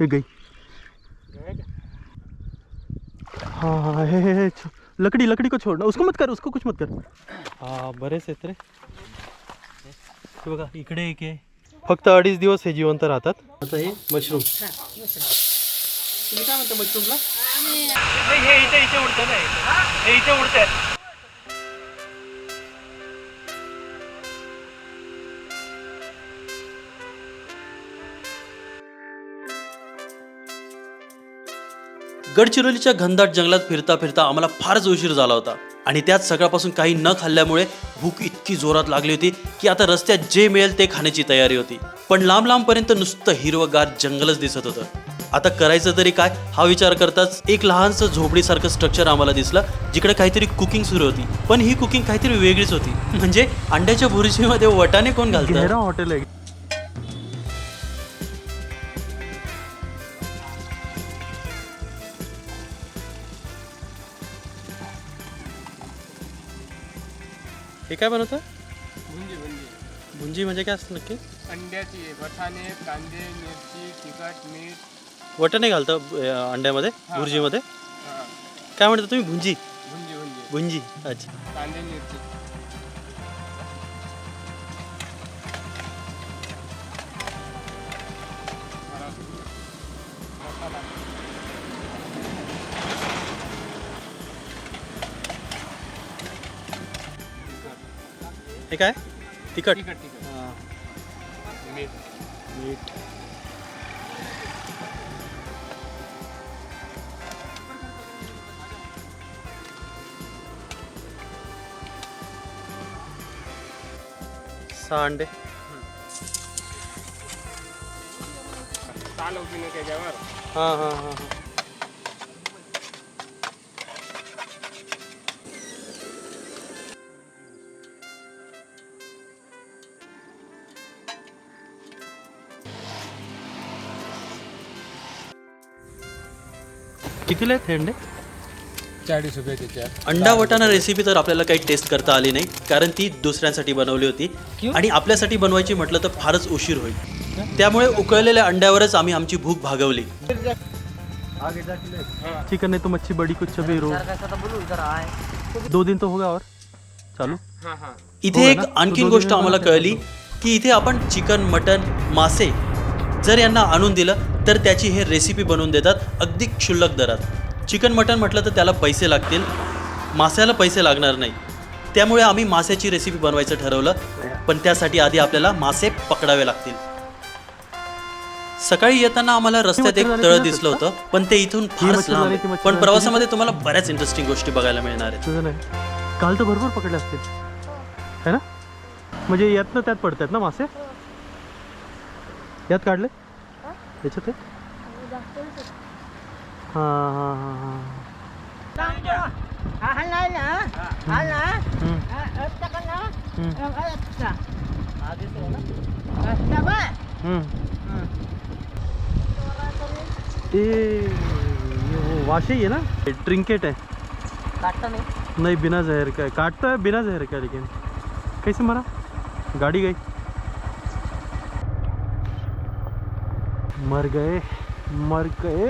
हे गई। हाँ लकड़ी लकड़ी को छोड़ना, उसको मत कर, उसको कुछ मत कर। हा बरेच आहेत रे इकडे एक फक्त अडीच दिवस हे जिवंत राहतात। आता हे मशरूम। तुम्ही हे इथे इथे हे, इथे उडतं. गडचिरोलीच्या घनदाट जंगलात फिरता फिरता आम्हाला फारच उशीर झाला होता. आणि त्यात सकाळपासून काही न खाल्ल्यामुळे भूक इतकी जोरात लागली होती की आता रस्त्यात जे मिळेल ते खाण्याची तयारी होती. पण लांब लांबपर्यंत नुसतं हिरवगार जंगलच दिसत होतं. आता करायचं तरी काय? हा विचार करताच एक लहानसं झोपडीसारखं स्ट्रक्चर आम्हाला दिसलं जिकडे काहीतरी कुकिंग सुरू होती. पण ही कुकिंग काहीतरी वेगळीच होती. म्हणजे अंड्याच्या भुर्जीमध्ये वटाने कोण घालतात हॉटेल आहे. हे काय बनवतं? भुंजी भुंजी. भुंजी म्हणजे काय असतं नक्की? अंड्याची बटाणे कांदे मिरची तिखट मीठ. वटाणे घालतं अं, अंड्यामध्ये हा. भुर्जीमध्ये? हा, काय म्हणता तुम्ही? भुंजी. भुंजी भुंजी. भुंजी अच्छा. कांदे मिरची. हे? काय तिखट हाँ। मीठ सहा अंडे त्याच्यावर हाँ हाँ हाँ हाँ। कितीला आहेत हे अंडे चाळीस रुपये त्याच्यात अंडा वटाणा रेसिपी तर आपल्याला काही टेस्ट करता आली नाही कारण ती दुसऱ्यांसाठी बनवली होती. आणि आपल्यासाठी बनवायची म्हटलं तर फारच उशीर होईल. त्यामुळे उकळलेल्या अंड्यावरच आम्ही आमची भूक भागवली. चिकन नहीं तो मच्छी बड़ी कुछ चबी रो. दो दिन तो होगा और. चालू? हां हां. इथे हो एक ना? आणखीन तो गोष्ट आम्हाला कळली की इथे आपण चिकन मटन मासे जर यांना आणून दिलं तर त्याची हे रेसिपी बनवून देतात अगदी क्षुल्लक दरात. चिकन मटन म्हटलं तर त्याला पैसे लागतील. मास्याला पैसे लागणार नाही. त्यामुळे आम्ही मास्याची रेसिपी बनवायचं ठरवलं. पण त्यासाठी आधी आपल्याला मासे पकडावे लागतील. सकाळी येताना आम्हाला रस्त्यात एक तळ दिसलं होता? पण ते इथून फारच लांब. पण प्रवासामध्ये तुम्हाला बऱ्याच इंटरेस्टिंग गोष्टी बघायला मिळणार आहेत. काल तर भरपूर पकडले असतील. है ना? म्हणजे यातनं त्यात पडतात ना मासे? यात काढले? याच्यात आहे? हाँ? हाँ हाँ हाँ हम्म, वो वाशे है ना? ट्रिंकेट है। काटता नहीं बिना जहर का है। काटता है बिना जहर का लेकिन। कैसे मरा? गाड़ी गई। मर गए मर गए।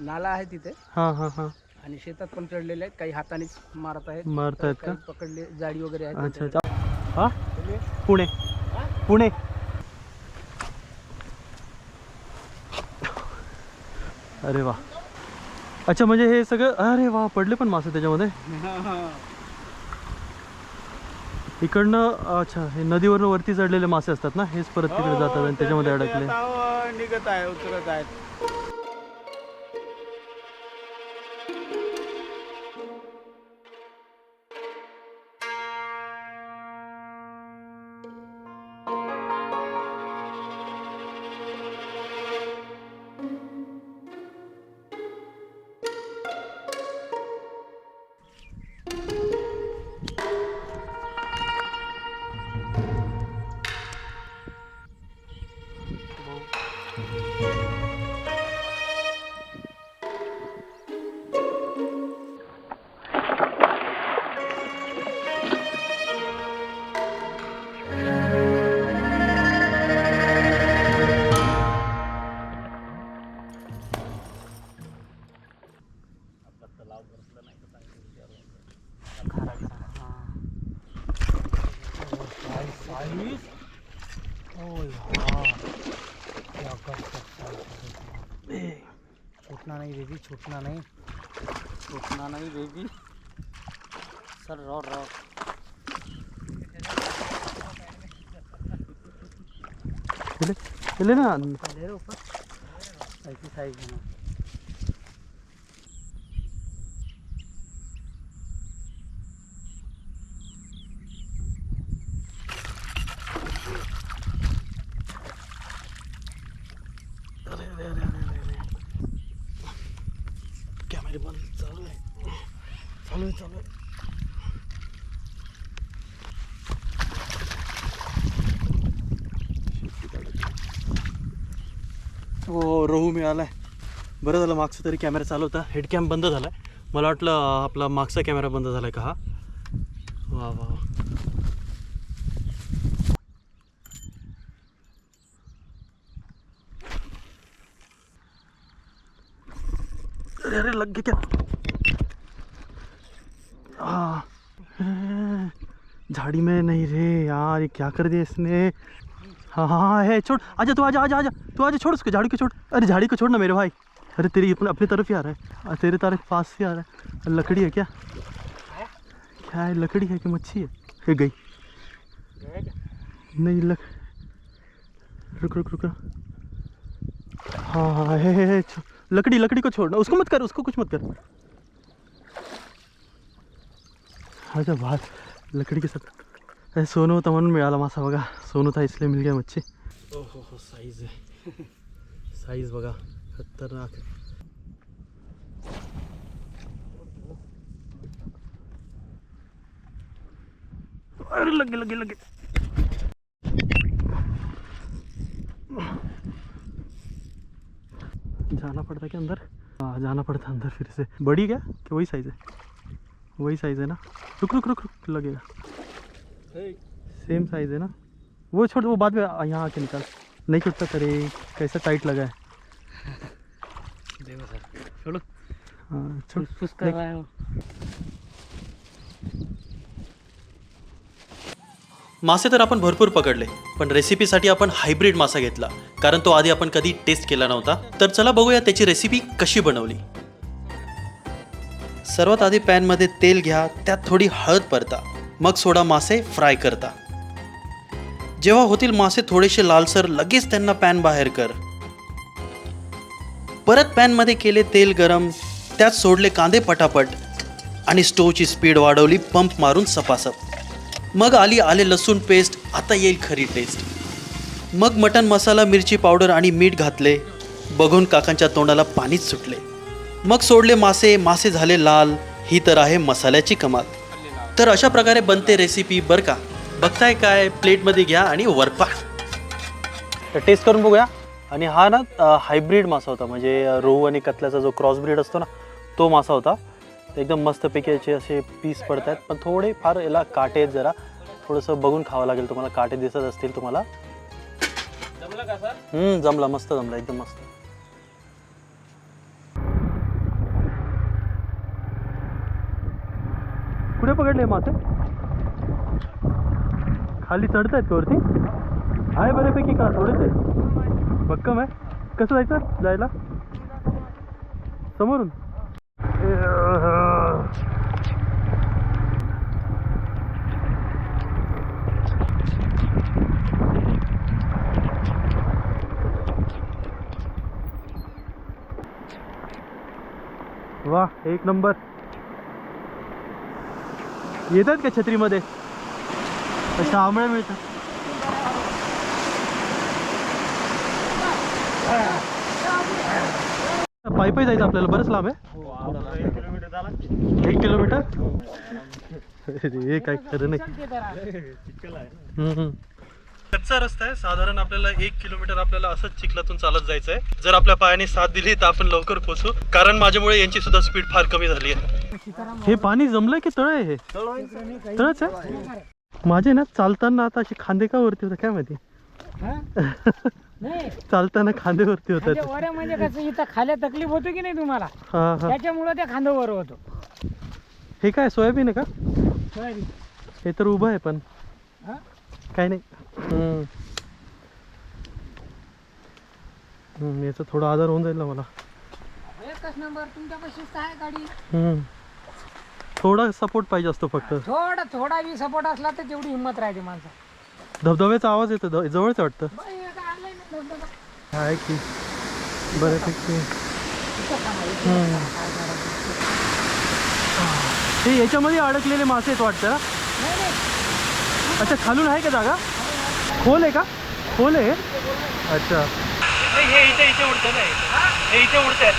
नाला आहे तिथे. हाँ हाँ हाँ. आणि शेतात पण चढलेले आहेत काही हातानेच मारत आहेत. मारतायत का? काही पकडले जाळी वगैरे आहेत. अच्छा अच्छा. हाँ? पुणे. पुणे. अरे वा. अच्छा म्हणजे हे सगळं अरे वा पडले पण मासे त्याच्यामध्ये? इकडनं अच्छा हे नदीवरनं वरती चढलेले मासे असतात ना? हेच परत तिकडे जातात आणि त्याच्यामध्ये अडकले. निघत आहे उतरत आहेत. छूटना नहीं। छूटना नहीं बेबी सर रॉ रॉ। ले ले ना ऊपर। ऐसी साइज में कॅमेरे बंद चालू आहे चालू आहे चालू आहे हो, हो रोहू मिळालाय बरं झालं मागचा तरी कॅमेरा चालू होता. हेड कॅम बंद झाला आहे मला वाटलं आपला मागचा कॅमेरा बंद झाला आहे का हा? वा वा अरे अरे लग क्या झाड़ी में नहीं रे यार ये क्या कर दिया इसने? हाँ हाँ हाँ है छोड़। आजा तू आजा आजा आजा। तू आजा छोड़ उसको झाड़ी को छोड़। अरे झाड़ी को छोड़ ना मेरे भाई। अरे तेरी अपने अपनी तरफ़ ही आ रहा है। तेरे तारे पास से आ रहा है। लकड़ी है क्या? क्या है? लकड़ी है कि मच्छी है? ये गई। नहीं लक रुक रुक रुक हाँ है, है, है लकड़ी लकड़ी को छोड़ना। उसको मत कर उसको कुछ मत कर। अच्छा बाहर लकड़ी के साथ। अरे सोनू होता म्हणून मिळाला मासा बगा। सोनू था इसलिए मिल गया मच्छी ओ हो हो। साईज आहे साईज बघा खतरनाक। अरे लगे लगे लगे। जाना पड़ता क्या अंदर? हाँ जाना पड़ता अंदर फिर से। बड़ी क्या? कि वही साइज़ है? वही साइज़ है ना। रुक रुक रुक रुक लगेगा। सेम साइज़ है ना। वो छोड़ वो बाद में यहाँ आके निकाल। नहीं छुटता करे कैसा टाइट लगा है। देखो सर छोड़ो। हाँ छोड़। फुस कर रहा है। वो मासे तर आपण भरपूर पकडले पण रेसिपीसाठी आपण हायब्रिड मासा घेतला कारण तो आधी आपण कधी टेस्ट केला नव्हता. तर चला बघूया त्याची रेसिपी कशी बनवली. सर्वात आधी पॅनमध्ये तेल घ्या त्यात थोडी हळद परता. मग सोडा मासे फ्राय करता. जेव्हा होतील मासे थोडेसे लालसर लगेच त्यांना पॅन बाहेर कर. परत पॅनमध्ये केले तेल गरम त्यात सोडले कांदे पटापट आणि स्टोवची स्पीड वाढवली पंप मारून सपासप. मग आली आले लसूण पेस्ट आता येईल खरी टेस्ट मग मटन मसाला मिरची पावडर आणि मीठ घातले. बघून काकांच्या तोंडाला पाणीच सुटले. मग सोडले मासे मासे झाले लाल ही तर आहे मसाल्याची कमाल. तर अशा प्रकारे बनते रेसिपी बरं का? बघताय काय? प्लेटमध्ये घ्या आणि वरपा तर टेस्ट करून बघूया. आणि हा ना हायब्रिड मासा होता. म्हणजे रोहू आणि कतल्याचा जो क्रॉस ब्रीड असतो ना तो मासा होता. एकदम मस्तपैकी याचे असे पीस पडत आहेत पण थोडे फार याला काटे आहेत जरा. थोडंसं बघून खावं लागेल तुम्हाला. काटे दिसत असतील तुम्हाला. हम्म, जमला. मस्त जमला. एकदम मस्त. पकडले मासे. खाली चढत आहेत वरती? आहे बऱ्यापैकी का? थोडेच आहे भक्कम आहे. कसं जायचं जायला? समोरून. वा एक नंबर. येतात का छत्रीमध्ये? अशा आंबळे मिळतात पायी पायी जायचं आपल्याला बरंच लांब आहे. एक किलोमीटर? हे काय खरं नाही. कच्चा रस्ता आहे. साधारण आपल्याला एक किलोमीटर आपल्याला असंच चिखलातून चालत जायचं आहे जर आपल्या पायाने साथ दिली तर आपण लवकर पोहोचू. कारण माझ्यामुळे यांची सुद्धा स्पीड फार कमी झाली आहे. हे पाणी जमलंय की तळ आहे हे? तळच आहे? माझे ना चालताना आता असे खांदे का वरती होते काय माहिती? नाही. चालताना खांदे वरती होतात. वर म्हणजे कसं इथं खाल्या तकलीफ होतो की नाही तुम्हाला? त्याच्यामुळं ते खांदं वर होतो. हे काय सोयाबीन आहे का? सोयाबीन. हे तर उभं आहे पण. हा? काही नाही. याचा थोडा आधार होऊन जाईल ना मला. एकच नंबर तुमच्यापाशी आहे गाडी. थोडा सपोर्ट पाहिजे असतो फक्त. थोडा थोडा बी सपोर्ट असला तर तेवढी हिंमत राहते माणसा धबधब्याचा आवाज येतो द- जवळच वाटतं. आहे की. बऱ्यापैकी हम्म. हे याच्यामध्ये अडकलेले मासे आहेत वाटतं? अच्छा खालून आहे का जागा? खोल आहे का? खोल आहे? अच्छा. नाही, हे इथे इथे उडतं ना हे. हे इथे उडतंय.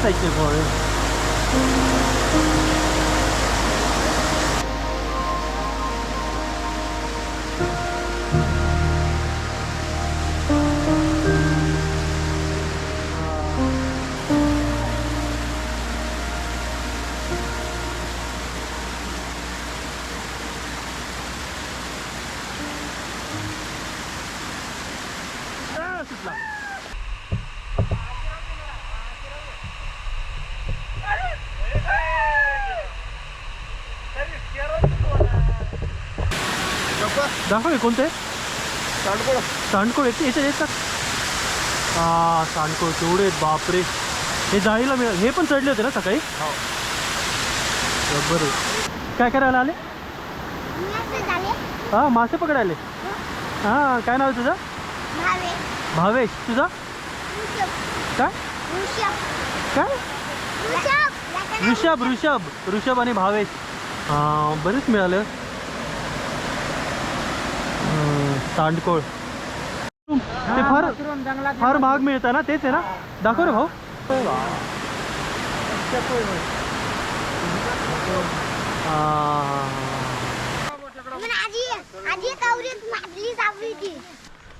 入ってるこれ。दाखव हे कोणते? सांडकोळ येते याच्यात येतात हा सांडकोळ तेवढे आहेत, बापरे. हे जाळीला मिळ हे पण चढले होते ना सकाळी? बरोबर काय करायला आले? हा मासे पकडायले. हा काय नाव आहे तुझं? भावेश. तुझा? काय? काय? ऋषभ ऋषभ. ऋषभ आणि भावेश. हा बरेच मिळाले हम्म, सांडकोळ ते फार फार महाग मिळतं ना तेच आहे ना? दाखव रे भाऊ.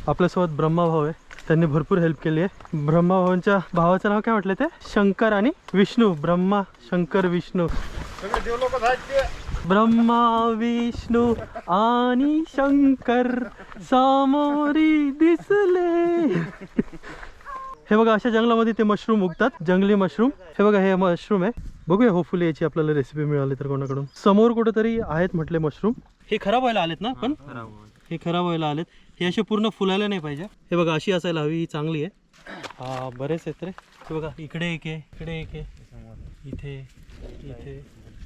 आपल्यासोबत ब्रह्माभाऊ आहे. त्यांनी भरपूर हेल्प केली आहे. ब्रह्माभाऊंच्या भावाचं नाव काय म्हटलं ते? शंकर आणि विष्णू. ब्रह्मा शंकर विष्णू. ब्रह्मा विष्णू आणि शंकर सामोरी दिसले. हे बघा अशा जंगलामध्ये ते मशरूम उगतात जंगली मशरूम हे बघा हे मशरूम आहे. बघूया होपफुली याची आपल्याला रेसिपी मिळाली तर कोणाकडून. समोर कुठेतरी आहेत म्हटले मशरूम हे खराब व्हायला आलेत ना पण हे खराब व्हायला आलेत. हे असे पूर्ण फुलायला नाही पाहिजे. हे बघा अशी असायला हवी ही चांगली आहे. हा बरेच आहेत रे. हे बघा इकडे एक आहे इकडे एक आहे. इथे इथे.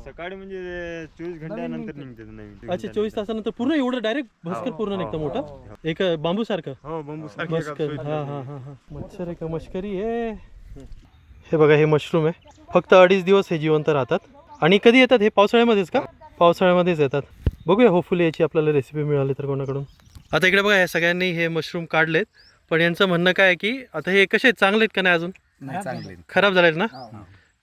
सकाळी म्हणजे चोवीस घंट्यानंतर निघते नवीन अच्छा चोवीस तासानंतर पूर्ण एवढं डायरेक्ट भस्कर पूर्ण निघतं मोठं? एक बांबू सारखं? हो बांबू सारखे मस्कर हा हा हा हा. मच्छर आहे का? मश्करी आहे. हे बघा हे मशरूम आहे. फक्त अडीच दिवस हे जिवंत राहतात. आणि कधी येतात? हे पावसाळ्यामध्येच का? पावसाळ्यामध्येच येतात. बघूया होपफुली याची आपल्याला रेसिपी मिळाली तर कोणाकडून. आता इकडे बघा या सगळ्यांनी हे मशरूम काढलेत. पण यांचं म्हणणं काय आहे की आता हे कसे आहेत? चांगले आहेत का नाही अजून? खराब झालेत ना?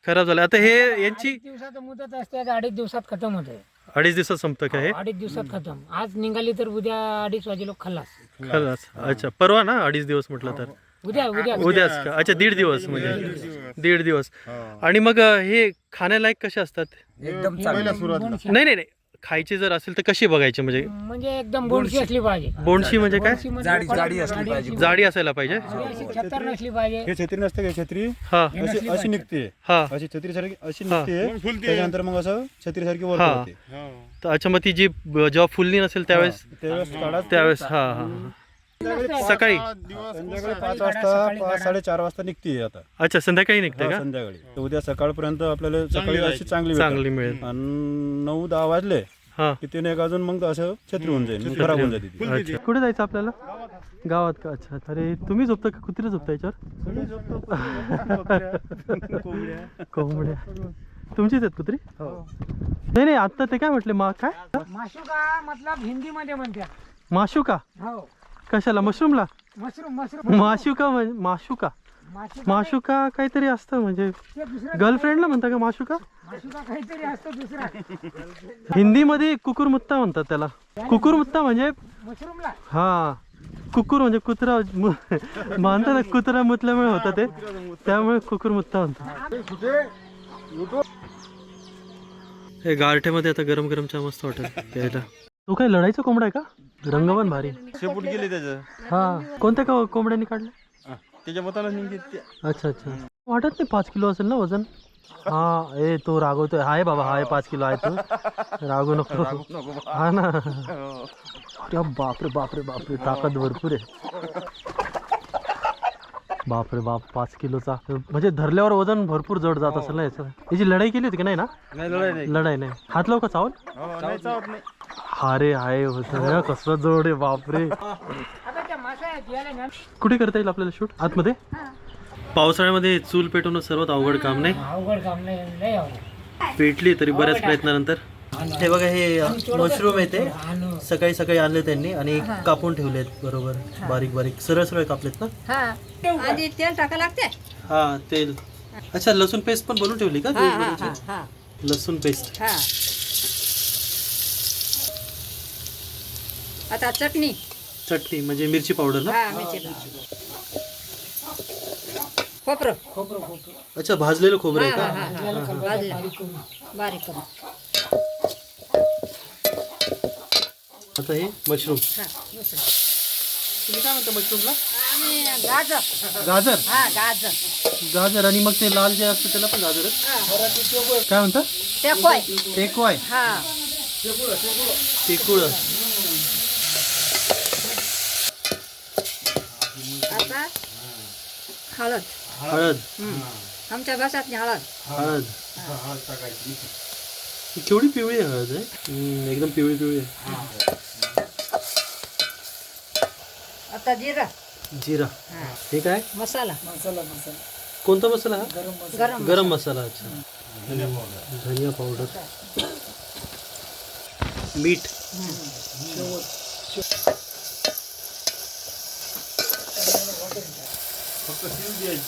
खराब झाले. आता हे यांची अडीच दिवसात मुदत असते अडीच दिवसात खतम होते. अडीच दिवसात संपतं का हे? अडीच दिवसात खतम. आज निघाली तर उद्या अडीच वाजे लोक खल्लास. खरंच अच्छा परवा ना अडीच दिवस म्हटलं तर? उद्या उद्या. उद्याच का? अच्छा दीड दिवस म्हणजे. दीड दिवस. आणि मग अं, हे खाण्यालायक कसे असतात? एकदम पहिल्या सुरुवातला. नाही नाही नाही. खायची जर असेल तर कशी बघायची? म्हणजे म्हणजे एकदम बोंडशी असली पाहिजे. बोंडशी म्हणजे काय? बोंडशी म्हणजे जाडी असली पाहिजे. जाडी असायला पाहिजे? अशी छत्तर नसली पाहिजे. हे छत्री नसते का छत्री? हा. अशी अशी निघते. हा. अशी छत्री सारखी अशी. निघते. त्याच्यानंतर मग असं छत्री सारखी वर हा. तर अच्छा मग ती जी ब- जेव्हा फुलली नसेल त्यावेळेस त्यावेळेस काढा त्यावेळेस हा हा हा. सकाळी? संध्याकाळी पाच वाजता पाच साडेचार वाजता निघते आता. अच्छा संध्याकाळी निघते हा, का? संध्याकाळी. तर उद्या सकाळपर्यंत आपल्याला सकाळी अशी चांगली भेटेल. चांगली मिळेल. आणि नऊ दहा वाजले हा. की तिने एक अजून मग असं छत्री होऊन जाईल. मग खराब होऊन जाते ती. अच्छा. कुठे जायचं आपल्याला? गावात का? अच्छा अरे तुम्ही झोपता का? कुत्रे झोपता याच्यावर? कोंबड्या. तुमचीच आहेत कुत्री? नाही नाही आता ते काय म्हटले? मा काय? माशुका मतलब हिंदी मध्ये म्हणतात माशुका? हो. कशाला मशरूमला? Mushroom mushroom. माशुका म्हणजे माशुका. माशुका काहीतरी असतं म्हणजे गर्लफ्रेंडला म्हणता का माशुका? माशुका काहीतरी असतं दुसरा. हिंदीमध्ये कुकुरमुत्ता म्हणतात त्याला. कुकुरमुत्ता म्हणजे मशरूमला. हा कुकुर म्हणजे कुत्रा मु- म्हणतात ना कुत्रा मुतल्यामुळे होतं ते. त्यामुळे कुकुर मुत्ता म्हणतात. हे गारठ्यामध्ये आता गरम गरम चहा मस्त वाटेल प्यायला. तो काय लढाईचा कोंबडा आहे का? रंगवान भारी. शेपूट गेले त्याचं. हा कोणत्या को- कोंबड्यांनी काढलं? त्याच्या मतानं निघते अच्छा अच्छा. वाटत नाही पाच किलो असेल ना वजन? हा ए तो रागवतोय. हाय बाबा हाय पाच किलो आहे तू. रागू नको. हा ना. अरे बापरे बापरे बापरे. ताकद भरपूर आहे. बापरे बाप पाच किलोचा. म्हणजे धरल्यावर वजन भरपूर जड जात असेल ना याचं याची लढाई केली होती की नाही ना? लढाई नाही. हात लाव का चावल अरे हाय होत कसं जोड आहे बापरे. कुठे करता येईल आपल्याला शूट? आतमध्ये? पावसाळ्यामध्ये चूल पेटवणं सर्वात अवघड काम नाही? अवघड काम नाही पेटली तरी बऱ्याच प्रयत्नानंतर? हे बघा हे मशरूम आहे ते. सकाळी सकाळी आणले त्यांनी आणि कापून ठेवलेत बरोबर. बारीक बारीक. सरळ सरळ कापलेत ना? हा. आधी तेल टाका लागते? हा तेल. अच्छा लसूण पेस्ट पण बनवून ठेवली का? हा हा? हा लसूण पेस्ट. हा. आता चटणी. चटणी म्हणजे मिरची पावडर ना? हा मिरची खोबरं. अच्छा भाजलेलं खोबरं आहे का? बारीक आता हे मशरूम. हा. तुम्ही काय म्हणता मशरूमला? आणि गाजर. गाजर? हा गाजर. गाजर आणि मग ते लाल जे असतं त्याला पण गाजर काय म्हणता? ते कोय टेकवाय. हा. टेकुळ. आता हळद. हळद. हं. आमच्या भाषात हळद. हळद. ही. केवढी पिवळी आहे हळद आहे एकदम पिवळी पिवळी आहे. आता जिरं. जिरा. हा. हे काय? मसाला. कोणता मसाला? हा गरम गरम मसाला अच्छा. धनिया पावडर. मीठ.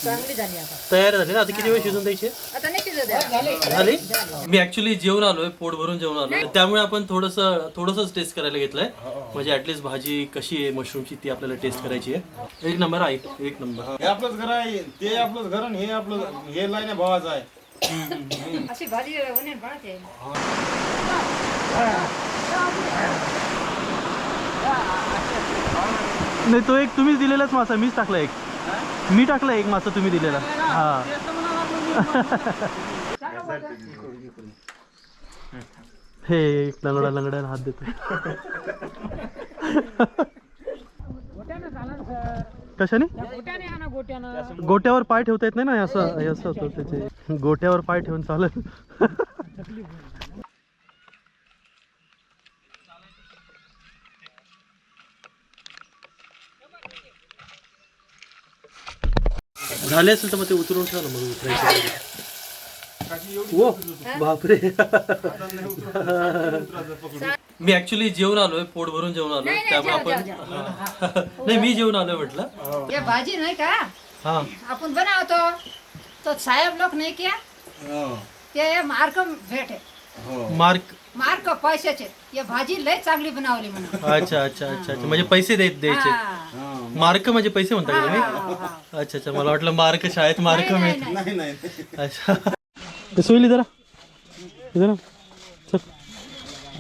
चांगली झाली आता. तयार झाले ना? आता किती वेळ शिजून द्यायचे? आता नाही झाले. मी ऍक्च्युली जेवण आलोय पोट भरून जेवण आलोय. त्यामुळे आपण थोडस थोडस टेस्ट करायला घेतलंय. म्हणजे ऍटलीस्ट भाजी कशी आहे मशरूमची ती आपल्याला टेस्ट करायची आहे. एक नंबर आहे एक नंबर हे आपलंच घर आहे. ते आपलंच घर आणि हे आपलं हे लाईन आहे भावाचं आहे. अशी भाजी उन्हात बनते नाही तो एक तुम्हीच दिलेलाच मासा मीच टाकला एक. मी टाकलं एक मासा तुम्ही दिलेला. हा. हे एक लंगडा लंगड्याला हात देतो कशाने? गोट्यावर पाय ठेवता येत नाही ना असं असं होतं त्याचे. गोट्यावर पाय ठेवून चालेल झाले असेल तर मग ते उतरून ठेवा ना मग उतरायचं ओ बापरे। मी ऍक्च्युली जेवण आलोय पोट भरून जेवण आलोय. नाही, त्यामुळे जाऊ, आपण नाही मी जेवण आलोय म्हटलं. ये भाजी नाही का? हा. आपण बनवतो. तो साहेब लोक नाही क्या ते मार्क भेटे. मार्क मार्क पैशाचे. ये भाजी लय चांगली बनवली म्हणून. अच्छा अच्छा अच्छा अच्छा. म्हणजे पैसे देत द्यायचे. हा. मार्क म्हणजे पैसे म्हणता का तुम्ही. अच्छा अच्छा. मला वाटलं मार्क शाळेत मार्क नाही, मिळत नाही, नाही. अच्छा. ते सोयली जरा. इधर आ. चल.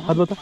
हात बता